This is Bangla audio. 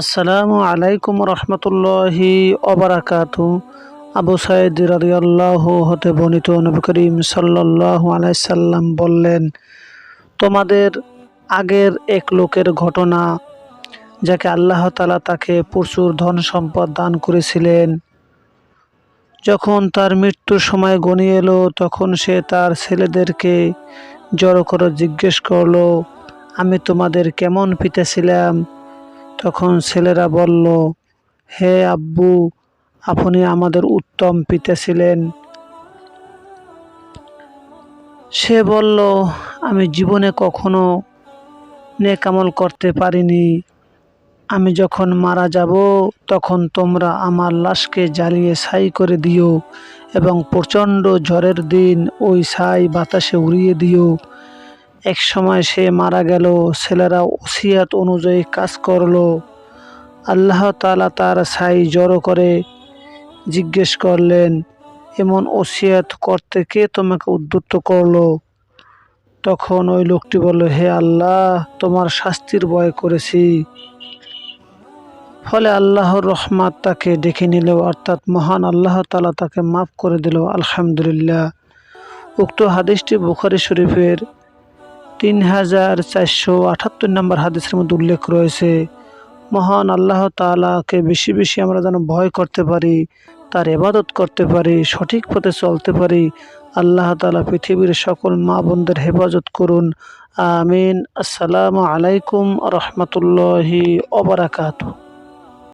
আসসালামু আলাইকুম রহমতুল্লাহি অবরাকাত আবু সাইদ রাদিয়াল্লাহ হতে বর্ণিত নবী করিম সাল্লাল্লাহু আলাইহি সাল্লাম বললেন, তোমাদের আগের এক লোকের ঘটনা, যাকে আল্লাহ তাআলা তাকে প্রচুর ধন সম্পদ দান করেছিলেন। যখন তার মৃত্যুর সময় গনিয়ে এলো, তখন সে তার ছেলেদেরকে জড়ো করে জিজ্ঞেস করল, আমি তোমাদের কেমন পিতা ছিলাম? তখন ছেলেরা বলল, হে আব্বু, আপনি আমাদের উত্তম পিতা ছিলেন। সে বলল, আমি জীবনে কখনো নেকামল করতে পারিনি। আমি যখন মারা যাব, তখন তোমরা আমার লাশকে জ্বালিয়ে ছাই করে দিও এবং প্রচণ্ড ঝড়ের দিন ওই ছাই বাতাসে উড়িয়ে দিও। এক সময় সে মারা গেল, ছেলেরা ওসিয়াত অনুযায়ী কাজ করল। আল্লাহ তালা তার ছাই জড়ো করে জিজ্ঞেস করলেন, এমন ওসিয়াত করতে কে তোমাকে উদ্যুক্ত করল? তখন ওই লোকটি বলল, হে আল্লাহ, তোমার শাস্তির ভয় করেছি। ফলে আল্লাহর রহমাত তাকে ডেকে নিল, অর্থাৎ মহান আল্লাহ তালা তাকে মাফ করে দিল, আলহামদুলিল্লাহ। উক্ত হাদিসটি বুখারি শরীফের তিন হাজার চারশো আঠাত্তর নম্বর হাদিসের মধ্যে উল্লেখ রয়েছে, মহান আল্লাহ তালাকে বেশি বেশি আমরা যেন ভয় করতে পারি, তার এবাদত করতে পারি, সঠিক পথে চলতে পারি, আল্লাহ তালা পৃথিবীর সকল মা বোনদের হেফাজত করুন। আমিন। আসসালামু আলাইকুম রহমতুল্লাহি অবরাকাতু